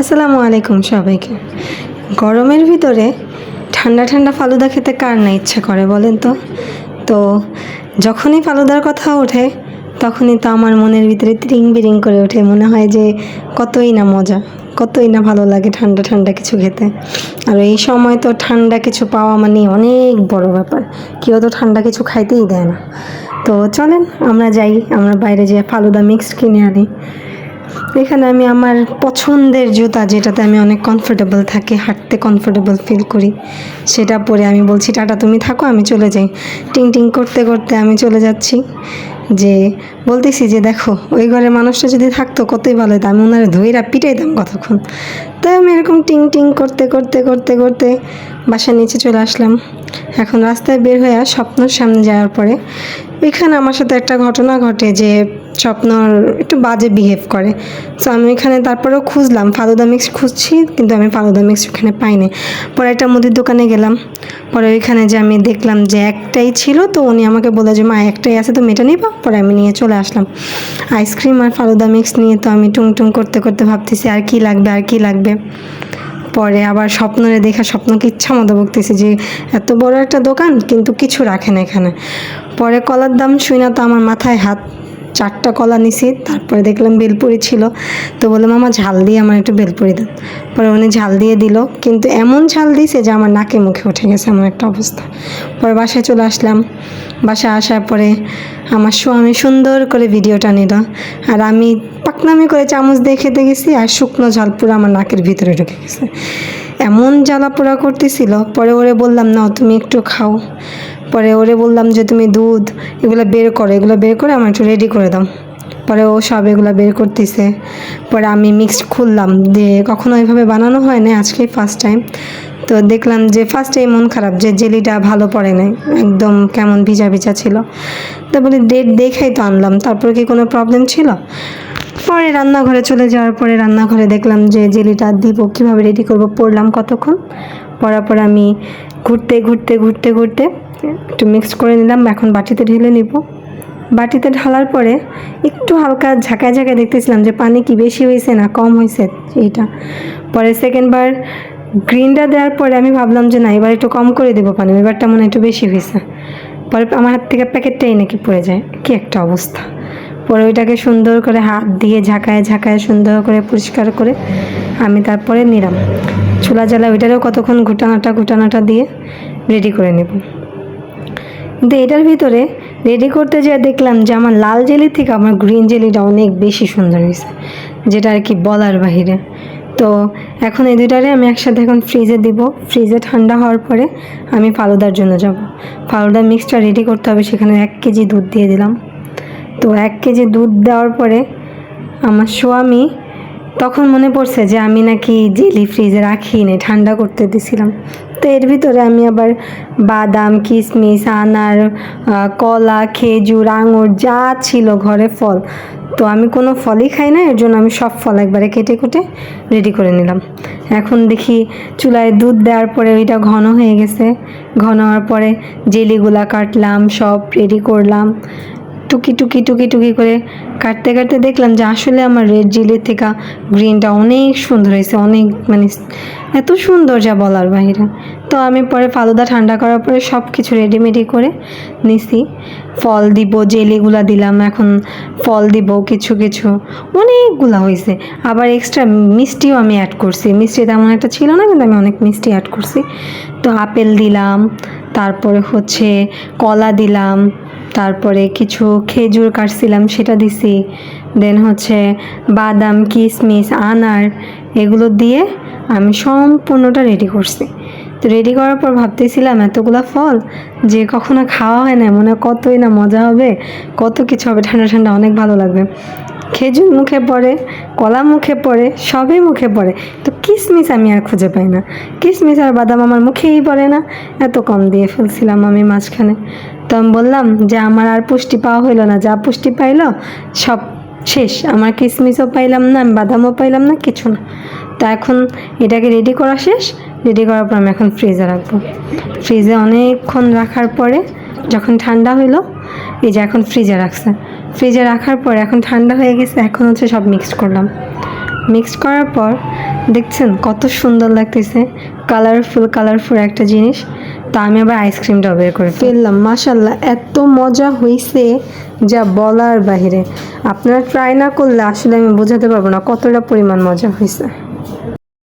আসসালামু আলাইকুম সবাইকে। গরমের ভিতরে ঠান্ডা ঠান্ডা ফালুদা খেতে কার না ইচ্ছা করে বলেন তো? তো যখনই ফালুদার কথা ওঠে, তখনই তো আমার মনের ভিতরে তিরিং বিরিং করে ওঠে। মনে হয় যে কতই না মজা, কতই না ভালো লাগে ঠান্ডা ঠান্ডা কিছু খেতে। আর এই সময় তো ঠান্ডা কিছু পাওয়া মানে অনেক বড় ব্যাপার। কেউ তো ঠান্ডা কিছু খাইতেই দেয় না। তো চলেন আমরা যাই, আমরা বাইরে যেয়ে ফালুদা মিক্সড কিনে আনি। এখানে আমি আমার পছন্দের জুতা যেটাতে আমি অনেক কমফোর্টেবল থাকি, হাঁটতে কমফোর্টেবল ফিল করি, সেটা পরে আমি বলছি, টাটা, তুমি থাকো, আমি চলে যাই। টিং টিং করতে করতে আমি চলে যাচ্ছি। যে বলতেছি যে, দেখো, ওই ঘরে মানুষটা যদি থাকতো, কতই ভালো হতো আমি ওনারা ধইরা পিটাইতাম কতক্ষণ। তাই আমি এরকম টিং টিং করতে করতে করতে করতে বাসার নিচে চলে আসলাম। এখন রাস্তায় বের হয়ে স্বপ্নর সামনে যাওয়ার পরে ওইখানে আমার সাথে একটা ঘটনা ঘটে যে স্বপ্নর একটু বাজে বিহেভ করে। সো আমি ওইখানে তারপরেও খুঁজলাম, ফালুদা মিক্স খুঁজছি, কিন্তু আমি ফালুদা মিক্স ওখানে পাইনি। পরে একটা মুদির দোকানে গেলাম, পরে ওইখানে যে আমি দেখলাম যে একটাই ছিল, তো উনি আমাকে বলে যে, মা, একটাই আছে, তো মেটা নিবা? পরে আমি নিয়ে চলে আসলাম। আইসক্রিম আর ফালুদা মিক্স নিয়ে তো আমি টুং টুং করতে করতে ভাবতেছি, আর কি লাগবে, আর কি লাগবে? পরে আবার স্বপ্নরে দেখা, স্বপ্নকে ইচ্ছা মতো বকতেছি যে, এত বড় একটা দোকান, কিন্তু কিছু রাখে না এখানে। পরে কলার দাম শুই না তো আমার মাথায় হাত। চারটা কলা নিছি, তারপরে দেখলাম বেলপুরি ছিল। তো বললাম আমার ঝাল দিয়ে আমার একটু বেলপুরি দেন। পরে উনি ঝাল দিয়ে দিল। কিন্তু এমন ঝাল দিয়েছে যে আমার নাকে মুখে উঠে গেছে এমন একটা অবস্থা। পরে বাসায় চলে আসলাম। বাসায় আসার পরে আমার স্বামী সুন্দর করে ভিডিওটা নিল। আর আমি পাকনামি করে চামচ দিয়ে খেতে গেছি আর শুকনো ঝাল পুরো আমার নাকের ভিতরে ঢুকে গেছে। এমন জ্বালা পোড়া করতেছিল, পরে ওরে বললাম না তুমি একটু খাও। পরে ওরে বললাম যে, তুমি দুধ এগুলো বের করো, এগুলো বের করে আমার একটু রেডি করে দাও। পরে ও সব এগুলো বের করতেছে। পরে আমি মিক্সড খুললাম, দিয়ে কখনো ওইভাবে বানানো হয় না আজকে ফার্স্ট টাইম তো দেখলাম যে ফার্স্টে মন খারাপ, যে জেলিটা ভালো পড়ে নাই, একদম কেমন ভিজা ভিজা ছিল। তো বলি ডেট দেখেই তো আনলাম, তারপরে কি কোনো প্রবলেম ছিল? পরে রান্নাঘরে চলে যাওয়ার পরে রান্নাঘরে দেখলাম যে, জেলিটা দিব, কীভাবে রেডি করব, পড়লাম কতক্ষণ? পড়ার পর আমি ঘুরতে ঘুরতে ঘুরতে ঘুরতে একটু মিক্সড করে নিলাম, এখন বাটিতে ঢেলে নিব। বাটিতে ঢালার পরে একটু হালকা ঝাঁকায় ঝাঁকায় দেখতেছিলাম যে পানি কি বেশি হয়েছে না কম হয়েছে এইটা। পরে সেকেন্ড বার গ্রিনটা দেওয়ার পরে আমি ভাবলাম যে না, এবার একটু কম করে দেবো পানি, এবারটা মনে একটু বেশি হয়েছে। পরে আমার হাত থেকে প্যাকেটটাই নাকি পড়ে যায়, কি একটা অবস্থা। পরে ওইটাকে সুন্দর করে হাত দিয়ে ঝাঁকায় ঝাঁকায় সুন্দর করে পরিষ্কার করে আমি তারপরে নিলাম। চুলা জ্বালা ওইটারও কতক্ষণ ঘুটানাটা ঘুটানাটা দিয়ে রেডি করে নেব। কিন্তু এটার ভিতরে রেডি করতে যেয়ে দেখলাম যে আমার লাল জেলি থেকে আমার গ্রিন জেলিটা অনেক বেশি সুন্দর হয়েছে, যেটা আর কি বলার বাহিরে। তো এখন এই দুইটারে আমি একসাথে এখন ফ্রিজে দিব। ফ্রিজে ঠান্ডা হওয়ার পরে আমি ফালুদার জন্য যাব। ফালুদার মিক্সটা রেডি করতে হবে, সেখানে এক কেজি দুধ দিয়ে দিলাম। তো এক কেজি দুধ দেওয়ার পরে আমার স্বামী তখন মনে পড়ছে যে আমি নাকি জেলি ফ্রিজে রাখি নি ঠান্ডা করতে দিছিলাম। এর ভিতরে আমি আবার বাদাম কিশমিশ আনার কলা, খেজুর, আঙুর, যা ছিল ঘরে ফল। তো আমি কোনো ফলই খাই না, এর জন্য আমি সব ফল একবারে কেটে কুটে রেডি করে নিলাম। এখন দেখি চুলায় দুধ দেওয়ার পরে ওইটা ঘন হয়ে গেছে। ঘন হওয়ার পরে জেলিগুলা কাটলাম, সব রেডি করলাম। টুকি টুকি টুকি টুকি করে কাটতে কাটতে দেখলাম যে আসলে আমার রেড জিলির থেকে গ্রিনটা অনেক সুন্দর হয়েছে, অনেক মানে এত সুন্দর যা বলার বাইরে। তো আমি পরে ফালুদা ঠান্ডা করার পরে সব কিছু রেডিমেডি করে নিছি। ফল দিব, জেলিগুলা দিলাম, এখন ফল দিব, কিছু কিছু। অনেকগুলা হয়েছে আবার এক্সট্রা মিষ্টিও আমি অ্যাড করছি। মিষ্টি তেমন একটা ছিল না, কিন্তু আমি অনেক মিষ্টি অ্যাড করছি। তো আপেল দিলাম, তারপরে হচ্ছে কলা দিলাম, তারপরে কিছু খেজুর কাটছিলাম, সেটা দিছি। দেন হচ্ছে বাদাম কিশমিশ আনার, এগুলো দিয়ে আমি সম্পূর্ণটা রেডি করছি। তো রেডি করার পর ভাবতেছিলাম, এতগুলা ফল যে কখনো খাওয়া হয় না, মনে কতই না মজা হবে, কত কিছু হবে, ঠান্ডা ঠান্ডা, অনেক ভালো লাগবে। খেজুর মুখে পড়ে, কলা মুখে পড়ে, সবই মুখে পড়ে। তো কিসমিস আমি আর খুঁজে পাই না। কিসমিস আর বাদাম আমার মুখেই পড়ে না। এত কম দিয়ে ফেলছিলাম আমি মাঝখানে। তো আমি বললাম যে, আমার আর পুষ্টি পাওয়া হইল না, যা পুষ্টি পাইলো, সব শেষ। আমার কিসমিসও পাইলাম না, বাদামও পাইলাম না, কিছু না। তা এখন এটাকে রেডি করা শেষ। রেডি করার পর আমি এখন ফ্রিজে রাখব। ফ্রিজে অনেকক্ষণ রাখার পরে যখন ঠান্ডা হইল, এই যে এখন ফ্রিজে রাখছে। ফ্রিজে রাখার পর এখন ঠান্ডা হয়ে গেছে, এখন হচ্ছে সব মিক্সড করলাম। মিক্সড করার পর দেখছেন কত সুন্দর লাগতেছে কালারফুল কালারফুল একটা জিনিস। তা আমি আবার আইসক্রিমটা বের করে ফেললাম। মাসাল্লাহ এত মজা হয়েছে যা বলার বাহিরে। আপনারা ট্রাই না করলে আসলে আমি বোঝাতে পারব না কতটা পরিমাণ মজা হয়েছে